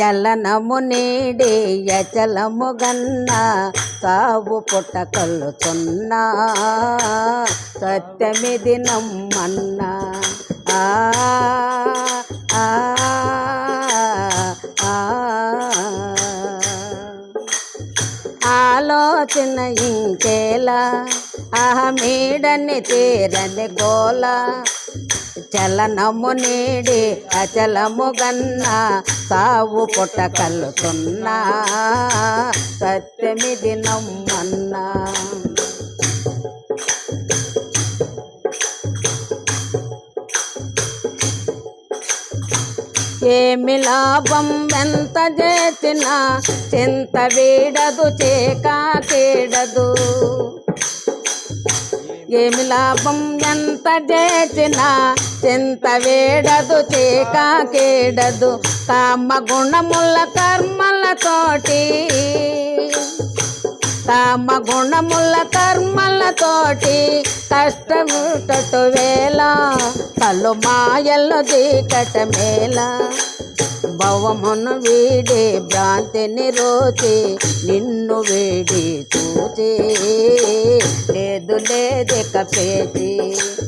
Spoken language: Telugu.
చలనము నీడే యచలము గన్నా సావు పుట్టకల్లుతున్నా సత్యమిది నమ్మన్నా. ఆ ఆ, ఆ. ఆలోచన ఇంకేలా? అహమీడని తీరని గోలా? చలనము నీడి అచలము గన్నా సావు పుట్ట కలుతున్నా సత్యమిది నమ్మన్నా ఏమి లాభం ఎంత చేసినా చింత వీడదు చేకాకేడదు ఏమి లాభం? ఎంత చేసినా చింత వేడదు చీకాకేడదు కామ గుణముల కర్మలతోటి కామ గుణముల కర్మలతోటి కష్టముటటు వేళ పలు మాయల్లో చీకట మేళ. భవమును వీడి భ్రాంతిని రోచి నిన్ను వేడి చూచే. లేదు లేదిక పేచి ఆ